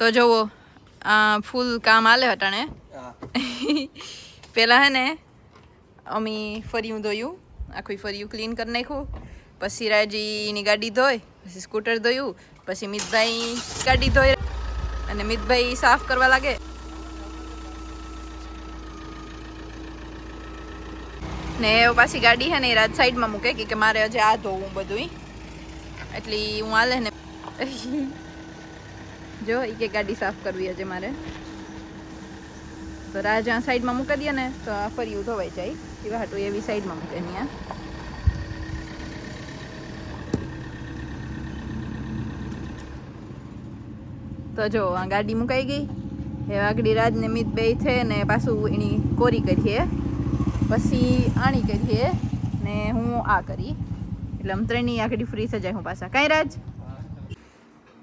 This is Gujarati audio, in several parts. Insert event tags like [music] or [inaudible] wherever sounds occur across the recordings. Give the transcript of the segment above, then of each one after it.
તો જુઓ આ ફૂલ કામ આલે હટાણે. [laughs] પહેલાં હે ને અમે ફર્યું ધોયું આખું ફર્યું ક્લીન કરી નાખ્યું. પછી રાજીની ગાડી ધોઈ પછી સ્કૂટર ધોયું પછી મિતભાઈ ગાડી ધોઈ અને મિતભાઈ સાફ કરવા લાગે. ને પાછી ગાડી હે ને એ રાજ સાઈડમાં મૂકે કે કે મારે હજી આ ધોવું બધું એટલે હું આલે ને. [laughs] જો એ કે ગાડી સાફ કરવી હશે મારે. તો રાજ આ સાઈડમાં મૂકી દઈએ ને, તો આ ફરી ધોવાઈ જાય. એવા હાટું એવી સાઈડમાં મૂકે અહીંયા તો જો, આ ગાડી મુકાઈ ગઈ. એ આગળ રાજ ને મિત બે છે ને પાછું એની કોરી કરીએ. પછી આણી કરીએ ને હું આ કરી. એટલે આમ ત્રણની આખડી ફ્રી થઈ જાય હું પાછા. કાંઈ રાજ?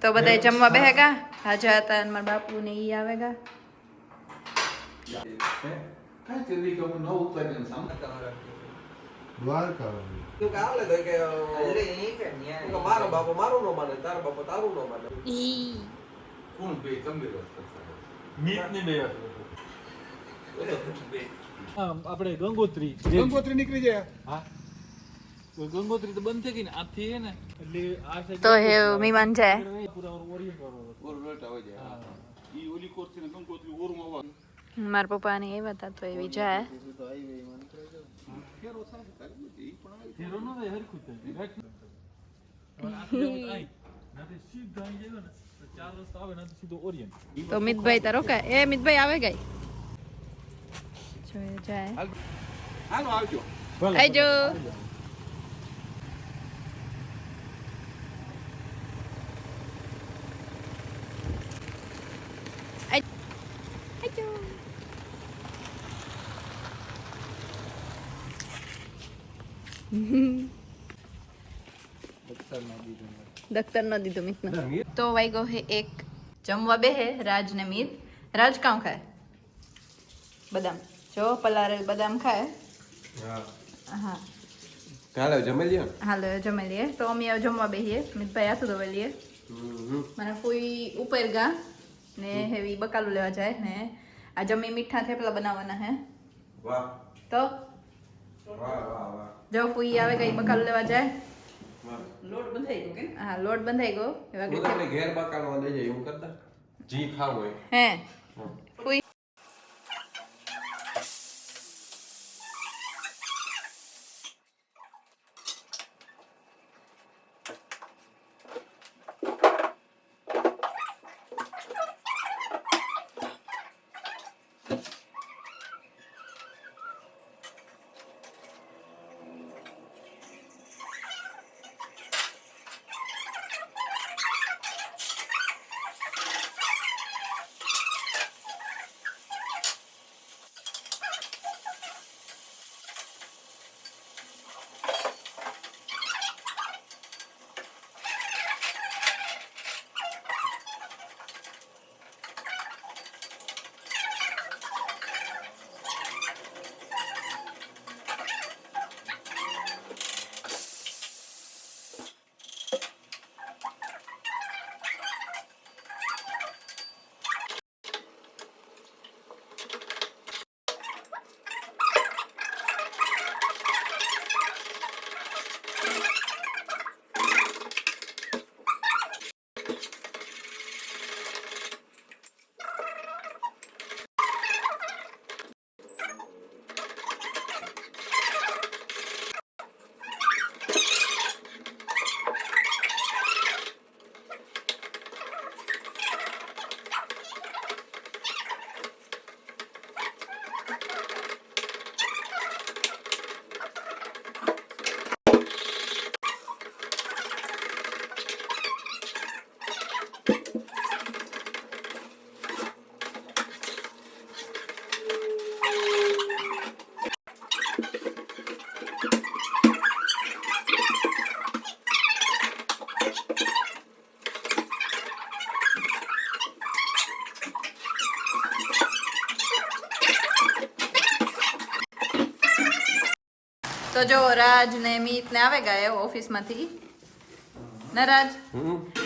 તો બધા જમવા બેહેગા? હાજા હતા અને મારા બાપુ ને ઈ આવેગા. દ્વારકા તું કે આવલે તો કે તું કે મારો બાપો મારું નો માને તારો બાપો તારું નો માને ઈ કોણ બે આપણે ગંગોત્રી. ગંગોત્રી નીકળી જાય હા. ગંગોત્રી તો બંધ થઈ ગઈ ને આથી હે ને એટલે આ side તો હે મહેમાન જાય પૂરા ઓરિયન્ટ વાળો હતો. ઓર બેટા હોય જાય હા ઈ ઓલી કોરથી ને ગંગોત્રી ઓરમાં આવવા મારા પપ્પા ને એવા હતા તો એવી જાય ઝીરો નો થાય, હરખું જ થાય. Right? હવે આથી જવું તો આઈ. નાથી સીધા આઈ જાય ને તો ચાર રસ્તા આવે નાથી સીધો ઓરિયન્ટ તો મિતભાઈ તારો કે એ મિતભાઈ આવે ગઈ જો એ જાય હાલો આવજો આવજો આઈ- આવજો. દખ્તર ન દીધું મિતને તો વાગ્યો હે એક. જમવા બે હે રાજ ને મીત. રાજ કાં ખાય? બદામ. જો પલારે બદામ ખાય. હા. ચાલે જમી લઈએ હાલો જમી લઈએ. તો અમે જમવા બેહીએ. મિતભાઈ હાથું ધોવા લઈએ. મારા ફૂઈ ઉપર ગા ને હેવી બકાલું લેવા જાય ને. આ જમી મીઠા થેપલા બનાવવાના હે. વાહ. તો જો ફૂઈ આવે કઈ બકાલ લેવા જાય? વાહ. હા લોટ બંધાઈ ગયો. એવા ઘેર બકાલ લઈ જાય એવું કરતા? જી ખાવ હોય. હે. ફૂઈ તો જો રાજ ને મિત ને આવે ગયા ઓફિસમાંથી. ના રાજ?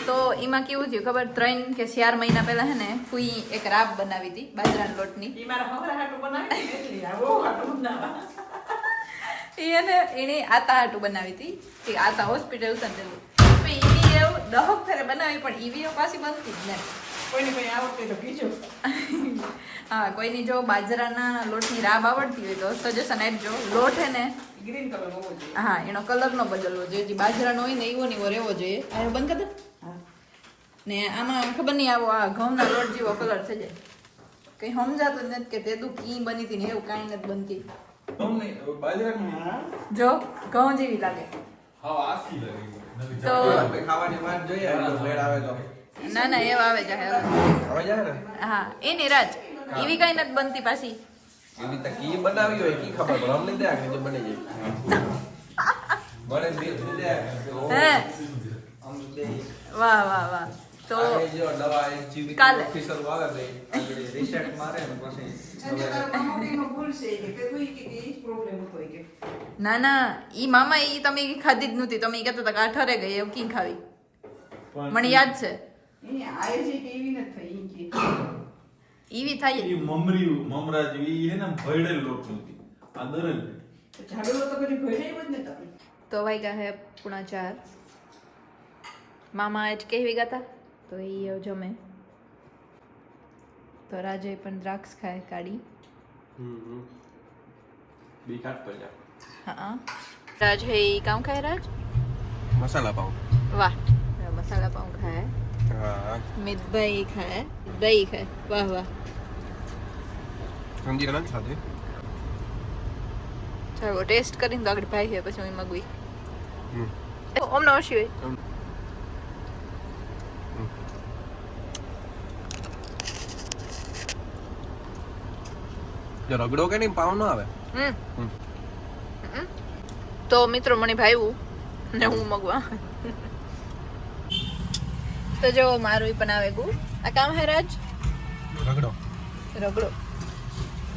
તો એમાં કેવું થયું ખબર? ત્રણ કે ચાર મહિના પહેલા હે ને ફૂઈ એક રાબ બનાવી હતી બાજરાના લોટની. એને એને આતા હાટું બનાવી હતી કે આતા હોસ્પિટલ છે ને એવી એવું દહક ફેરે બનાવી પણ એવી એવું પાછી બનતી જ ને કોઈને કોઈ આવડતી તો કીજો. [laughs] હા કોઈની જો બાજરાના લોટની રાબ આવડતી હોય તો સજેશન આપજો. લોટ હે ને ગ્રીન કલર હોવો જોઈએ. હા એનો કલર નો બદલવો જોઈએ. જે બાજરાનો હોય ને એવો ને એવો રહેવો જોઈએ. આ બંધ કર દે. હા. ને આમાં ખબર નહીં આવો આ ઘઉંના લોટ જેવો કલર થઈ જાય. કઈ સમજાતું જ નથી કે તે તું ઈ બની હતી ને એવું કાંઈ નથી બનતી. જો ઘઉં જેવી લાગે. તો ખાવાની વાત જોઈએ તો મેળ આવે તો. ના ના એવા આવે છે હવે. હવે જાય હા એની રાજ. એવી કઈ નથી બનતી પાછી. એવી તો કી બનાવી હોય કી ખબર પણ અમને દે આગળ બની જાય. મને બે દે હે. અમને વાહ વાહ વાહ. તો જો દવા એક જીવી કાલે. ઓફિસર વાળા દે રિસેટ મારે ને પછી જ. ના ના. ઈ મામા ઈ તમે કી ખાધી જ નહોતી. તમે કહેતા હતા કે અઠરે ઠરે ગઈ એવું કી ખાવી? મને યાદ છે. એની આય ટીવી નથી થઈ ઈવી થાય. ઈ મમરી મમરા જેવી ઈ હે ને ભયડેલ લોટ નહોતી આ દરેલ તો ઝાડુઓ તો કદી ભરાયું જ નતા. તો વાગ્યા હે પૂણા ચાર. મામા આજ કેવી ગાતા? તો એ જમે. તો રાજે પણ દ્રાક્ષ ખાય કાઢી. બી કાટ પર જા હા રાજ હે કામ ખાય રાજ? મસાલા પાઉં. વાહ. મસાલા પાઉં ખાય. હા. મિતભાઈ ખાય. દહીં ખાય. વાહ વાહ. સમજી નથી સાથે ચાલો ટેસ્ટ કરીને તો આગળ ભાઈ છે પછી હું મગવી ઓમ ઓમને શિવાય રગડો કે નહીં પાવ ન આવે. તો મિત્રો મને ભાઈવું ને હું મગવા તો જો મારું પણ આવે ગુ. આ કામ હે રાજ? રગડો. રગડો.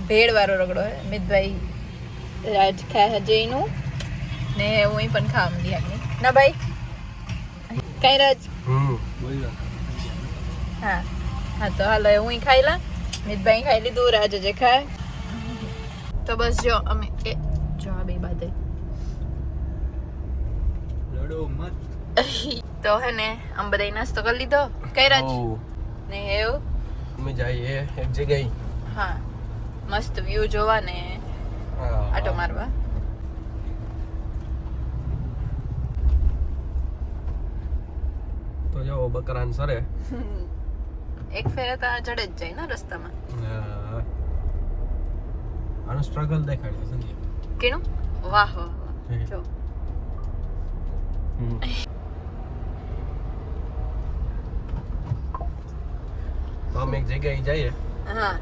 ભેળ વાળો રગડો હે. મિતભાઈ રાજ ખા હે જઈનું ને હું પણ ખાવા મળી આગળ ના ભાઈ? કઈ રાજ? હા. હા તો હાલો હું ખાઈ લા. મિતભાઈ ખાઈ લીધું રાજ હજે ખાય. તો બસ જો અમે એ જો આ બે બાદે લડો મત. [laughs] તો હે ને આમ બધા નાસ્તો કરી લીધો કઈ રાજ ને એવું અમે જઈએ એક જગ્યાએ હા મસ્ત વ્યૂ જોવા ને આટો મારવા તો જો બકરાન સરે એક ફેરે તો જડે જ જાય ને રસ્તામાં આનો સ્ટ્રગલ દેખાડી સંજય કેનું વાહ વાહ. જો તો અમે એક જગ્યાએ જઈએ. હા.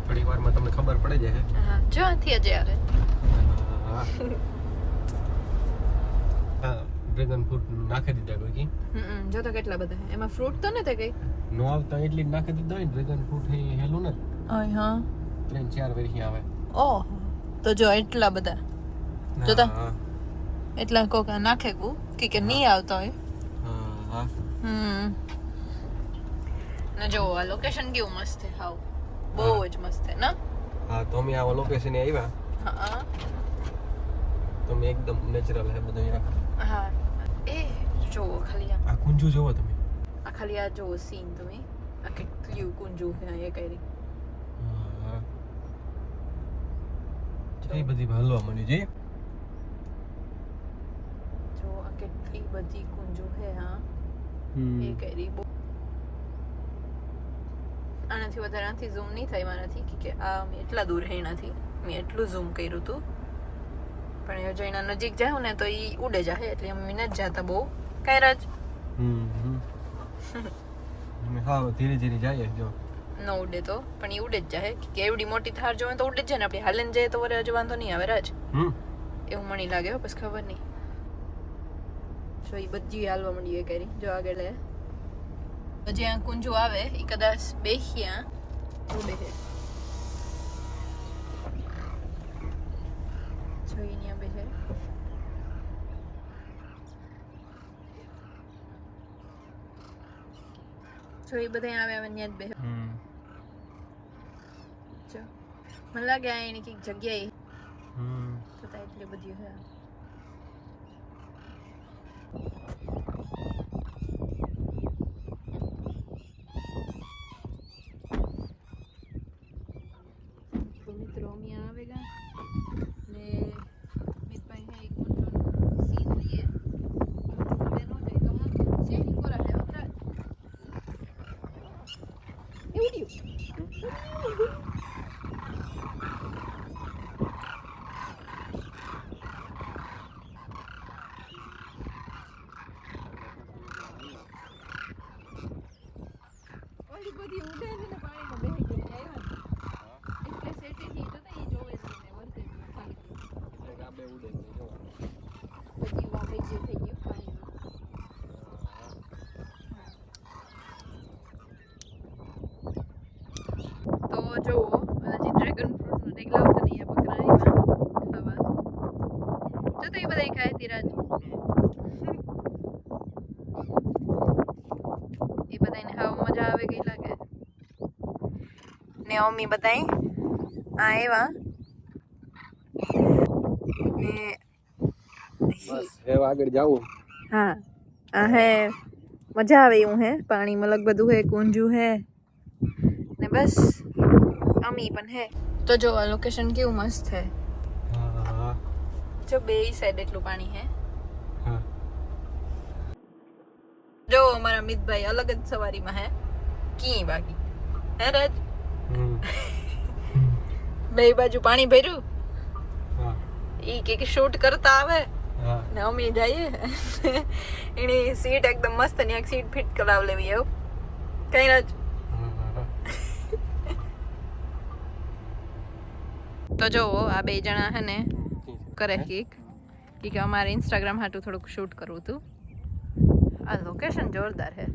થોડી વારમાં તમને ખબર પડી જાય હા. જો આથી જ આવે. હા. ડ્રેગન ફ્રૂટ નાખી દીધા કોઈ કી? હમ જો તો કેટલા બધા. એમાં ફ્રૂટ તો નથી કઈ? નો આવતા એટલી જ નાખી દીધા હોય ડ્રેગન ફ્રૂટ હે હેલું ને? હા હા. ત્રણ ચાર વેરી આવે. ઓહ. તો જો એટલા બધા. જોતા? એટલા કોકા નાખે કુ કે કે નહીં આવતા હોય. હા, હા. હમ. ને જો આ લોકેશન કેવું મસ્ત છે હાવ. બહુ જ મસ્ત છે ને? હા તો અમે આ લોકેશને આવ્યા. હા. તો મે એકદમ નેચરલ હે બધું અહીંયા. હા. એ જો ખાલી આ કુંજુ જોવો તમે? આ ખાલી આ જો સીન તમે. આ કેટલી કુંજુ છે એ કરી. હા. એ બધી હલવા મળી જઈએ જો આ કેટલી બધી કુંજુ છે હા. એ કરી આનાથી વધારે આનાથી ઝૂમ નહીં થાય મારાથી કે આ મેં એટલા દૂર હે એનાથી. મેં એટલું ઝૂમ કર્યું હતું પણ એ જો એના નજીક જાઉં ને તો એ ઉડે જાય એટલે અમે નથી જાતા બહુ. કઈ રાજ. હા ધીરે ધીરે જાય જો. ન ઉડે તો પણ એ ઉડે જ જાય કે એવડી મોટી થાર જોવે તો ઉડે જ જાય ને આપણે હાલન જાય તો વરે હજુ વાંધો નહીં આવે રાજ. હમ. એવું મને લાગે હો બસ ખબર નહીં. જો એ બધી હાલવા માંડી એ કરી જો આગળ લે. તો જ્યાં કુંજુ આવે એ કદાચ બેસ્યા ઉડે છે જો બેસે એ બધા આવે આવે ત્યાં જ બે મને લાગે આ એની કંઈક જગ્યાએ હમ. છતાં એટલી બધી છે તો મિત્રો અમે આવેગા ને મિતભાઈ હે એક ઊંચો સીન લીએ તેનો જઈ તો હું શેની કોરા હે ઉતરા એવડ્યું ઓલી બધી ઉડે છે ને પાણીમાં બેસી ગઈ આવ્યા ને એટલે સેટેથી જતા ઈ જોવે છે ને વર્તે છે ખાલી આ બે ઉડે બધી વાપે જે થઈ ગયું પાણીમાં તો જો હજી ડ્રેગન ફ્રૂટ નો ઢેગલા આવતા નહીં આ બકરાની ખાવા જો તો એ બધા ખાય તિરાજ એ બધાને ખાવા મજા આવે ગઈ લાગે ને મમ્મી બધા આ એવા. ને બસ આગળ જાવું. હા આ હે મજા આવે એવું હે. પાણીમાં લગ બધું હે કુંજું હે. ને બસ અમી પણ હે. તો જો આ લોકેશન કેવું મસ્ત હે. જો બે સાઈડ એટલું પાણી હે. હા. જો અમારા મિતભાઈ અલગ જ સવારીમાં હે. કી બાકી. હે રાજ? [laughs] બે બાજુ પાણી ભર્યું. ઈ કે શૂટ કરતા આવે. ને અમે જઈએ. [laughs] એની સીટ એકદમ મસ્ત ને એક સીટ ફિટ કરાવ લેવી એવું કઈ રાજ? તો જોવો આ બે જણા હે ને કરે કીક કે અમારે ઇન્સ્ટાગ્રામ હાટું થોડુંક શૂટ કરવું હતું આ લોકેશન જોરદાર હે.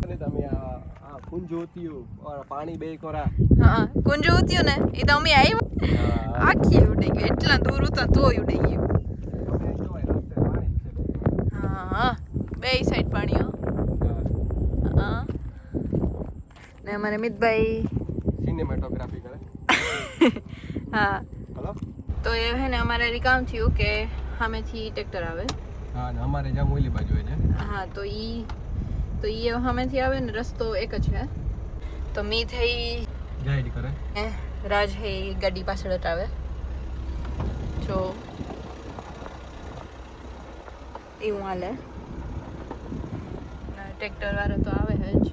તમે આ આ કુંજો ઉત્યું ઓર પાણી બે કોરા. હા કુંજુ ઉત્યું ને એ તો અમે આવ્યા આખી ઉડી ગઈ એટલા દૂર ઉતા તોય ઉડી ગયું. હા બે સાઈડ પાણી હા. ને અમારે મિતભાઈ. સિનેમેટોગ્રાફી કરે. [laughs] હા. હલો. તો એ હે ને અમારે રીકામ થયું કે સામેથી ટ્રેક્ટર આવે. હા ને અમારે જામ ઓલી બાજુ હોય છે. હા તો ઈ તો એ સામેથી આવે ને રસ્તો એક જ છે. તો મી થઈ ગાઈડ કરે. રાજ હે ગાડી પાછળ આવે જો. એવું હાલે. ટ્રેક્ટર વાળો તો આવે જ.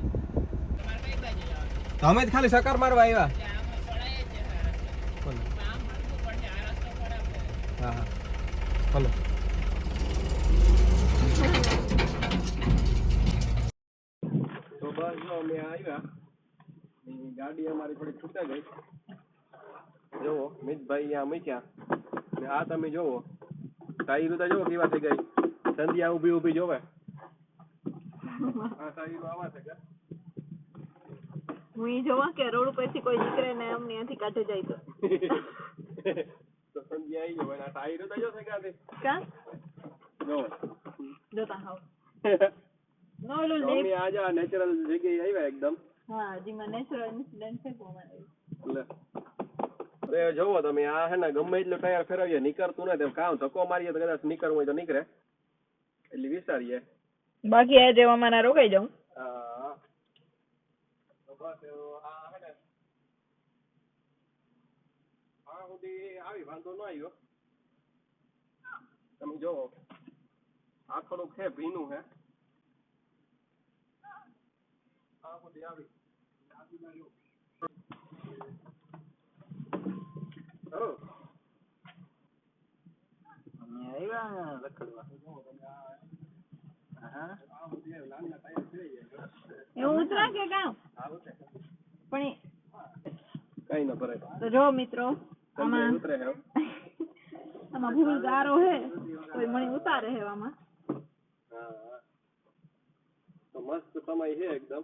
અમે જ ખાલી સકાર મારવા આવ્યા હા હા. બોલો તો બસ જો અમે આવ્યા. ગાડી અમારી થોડી છૂટા ગઈ. જુઓ મિતભાઈ અહીંયા મૂક્યા. ને આ તમે જુઓ. ટાયરો તો જુઓ કેવા થઈ ગઈ. સંધ્યા ઊભી ઊભી જોવે. આ ટાયરો આવા છે કે હું ઈ જોવા કે રોડ ઉપરથી કોઈ નીકળે ને અમને અહીંથી કાઢે જાય તો. તો સંધ્યા આવી જવાય આ તો જો છે ક્યાંથી? કા જો. જોતા હાવ. [laughs] નો ઓલું તો અમે આજે આ નેચરલ જગ્યાએ આવ્યા એકદમ. હા જેમાં નેચરલ ઇન્સિડન્ટ છે એટલે અરે જોવો તમે આ હે ને ગમે એટલું ટાયર ફેરવીએ નીકળતું નથી. કામ ધક્કો મારીએ તો કદાચ નીકળવું હોય તો નીકળે. એટલે વિચારીએ. બાકી આ જેવા મારા રોકાઈ જાઉં. હા. બસ આ હે ને આ સુધી આવી વાંધો ન આવ્યો. તમે જોવો. આ થોડુંક છે ભીનું હે આ સુધી આવી આજુબાજુ હો એવું ઉતરા કે કામ પણ કઈ ન ભરે તો જો મિત્રો આમાં ઉતરે આમાં ભૂલ ગારો હે મને ઉતારે હે આમાં તો મસ્ત સમય છે એકદમ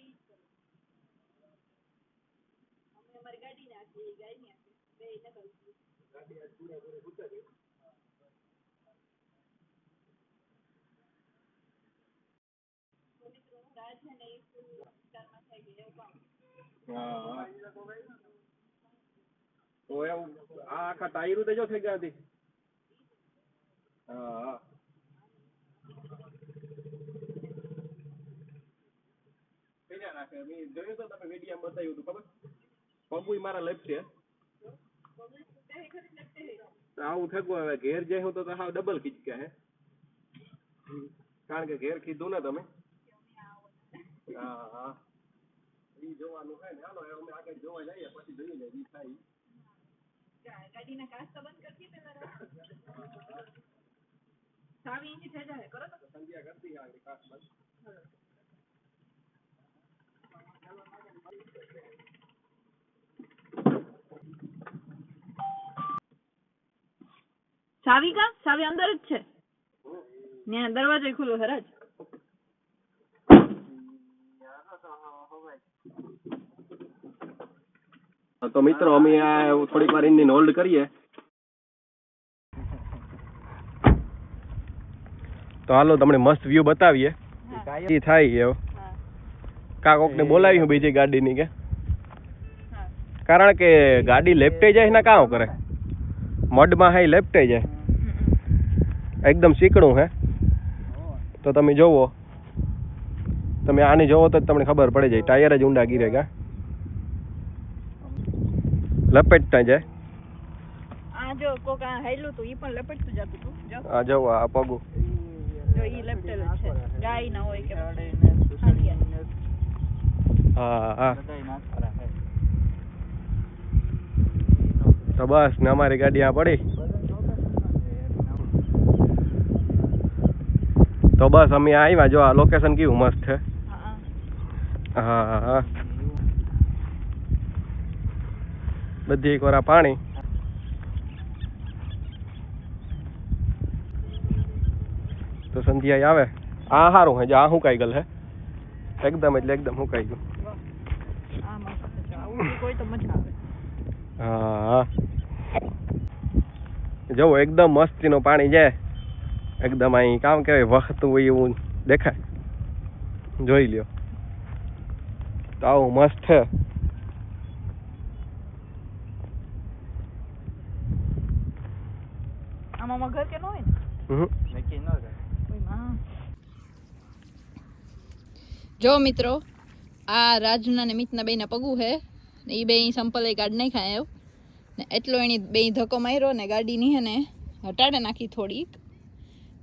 ઘૂસે હા. તો એવું, આ આખા ટાયરો તો જો થઈ ગયા હતી. હા નાખે જોયું તો તમે વીડિયો બતાવ્યું હતું, ખબર? પગુય મારા લેફ્ટ છે આવું થયું હવે ઘેર જાય હું તો હા હાવ ડબલ ખીચક્યા હે. કારણ કે ઘેર કીધું ને તમે. હા હા. ઈ જોવાનું છે ને. હાલો અમે આગળ જોવા જઈએ પછી જોઈએ ઈ થાય. સંધ્યા કરતી આગળ કાચ બંધ. ચાવી કા? સાવી અંદર જ છે? ત્યાં દરવાજો ખુલ્લો હરાજ તો મિત્રો અમે આ થોડીક વાર ઇન્જિન હોલ્ડ કરીએ. તો હાલો તમને મસ્ત વ્યૂ બતાવીએ. એ થાય એવું કા કોકને બોલાવી હું બીજી ગાડીની કે? કારણ કે ગાડી લેફ્ટે જાય ને કામ કરે? મડમાં હાઈ લેફ્ટે જાય. એકદમ ચીકણું હે. તો તમે જોવો. તમે આની જોવો તો જ તમને ખબર પડી જાય. ટાયર જ ઊંડા ગીરે કા લપેટતા જાય. આ જો કોક આ હાયલું તું ઈ પણ લપેટતું જતું તું. જો. આ જોવો આ પગું. જો ઈ લપટેલું છે. ગાય ના હોય કે હા હા. તો બસ ને અમારી ગાડી આ પડી. તો બસ અમે આવ્યા જો આ લોકેશન કેવું મસ્ત છે. હા. હા હા બધી એક વાર પાણી. તો સંધ્યા આવે. આ સારું હે જો આ સુકાઈ ગયેલ હે. એકદમ એટલે એકદમ ગયું. મસ્ત છે બી કોઈ આવે હા જવું એકદમ મસ્તીનું પાણી જાય એકદમ અહીં કામ કહેવાય વખતું હોય એવું દેખાય. જોઈ લ્યો. તો આવું મસ્ત છે. આમાં ઘર કે ન હોય ને? હમ. જો મિત્રો આ રાજના ને મિતના બેના પગું હે ને એ બે સંપલે ગાડી નહીં ખાય ને એટલો એની બે ધક્કો માર્યો ને ગાડીની હે ને હટાડે નાખી થોડીક.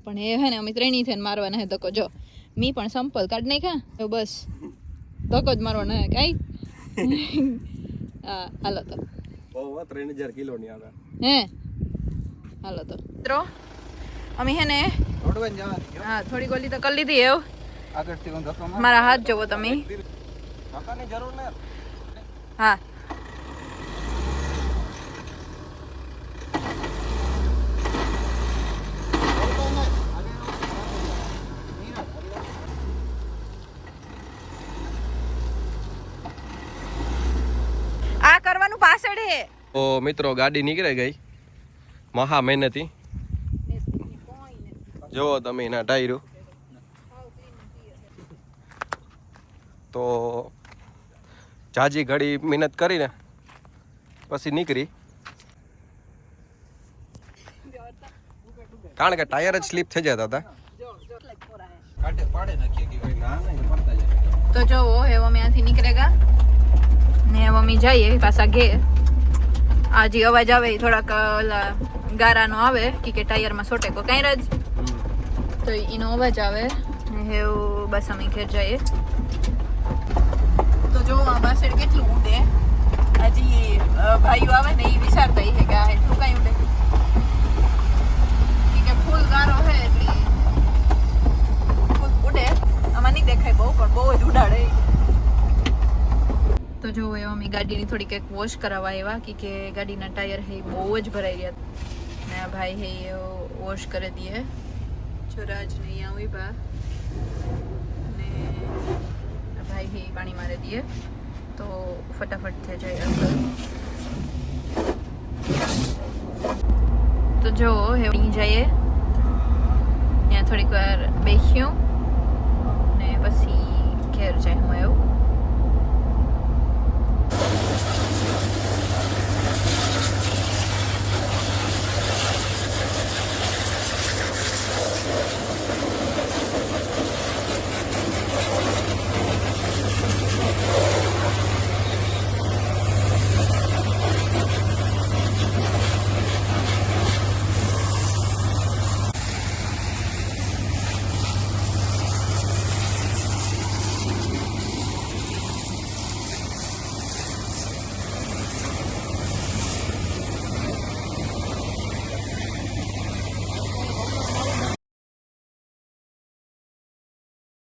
પણ એ હે ને અમે ત્રણેય થઈને મારવાના હે ધક્કો. જો મી પણ સંપલ કાઢ નહીં ખા તો બસ. ધક્કો જ મારવાનો હે કાંઈ? હા હાલો તો. ત્રણ હજાર કિલો ની આવે. હે? હાલો તો. મિત્રો અમે હે ને. હા. થોડી ગોલી તો કરી લીધી એવું. મારું. હાથ જોવો તમે. જરૂર ને હા આ કરવાનું પાછળ હે તો મિત્રો ગાડી નીકળે ગઈ. મહા મહેનતી. જુઓ તમે એના ટાયરો. તો જાજી ઘડી મહેનત કરીને પછી નીકળી. કારણ કે ટાયર જ સ્લીપ થઈ જતા હતા. તો જોવો હવે અમે અહીંથી નીકળેગા ને હવે અમે જઈએ પાછા ઘેર. આ જે અવાજ આવે એ થોડાક ઓલા ગારાનો આવે કે કે ટાયરમાં સોટે કો. કાંઈ રજ? તો એનો અવાજ આવે. એવું બસ અમે ઘેર જઈએ. તો જો, આ બાસેડ કેટલું ઉડે. હજી ભાઈઓ આવે ને એ વિચારતા એ કે આ એટલું કાંઈ ઉડે ઈ કે ફૂલ ગારો હે એટલે ફૂલ ઉડે આમાં નહીં દેખાય બહુ પણ બહુ જ ઉડાડે ઈ. તો જો એ ગાડીની થોડીક એક વોશ કરાવવા આવ્યા કે કે ગાડીના ટાયર હે બહુ જ ભરાઈ રહ્યા ને ભાઈ હે એ વોશ કરી દઈએ છોરાજ ને અહીંયા ઊભા ને આ ભાઈ હે પાણી મારી દઈએ તો ફટાફટ થઈ જાય અંદર તો જો હે અહીં જઈએ. ત્યાં થોડીક વાર બેસ્યું ને પછી ઘેર જાય હું એવું.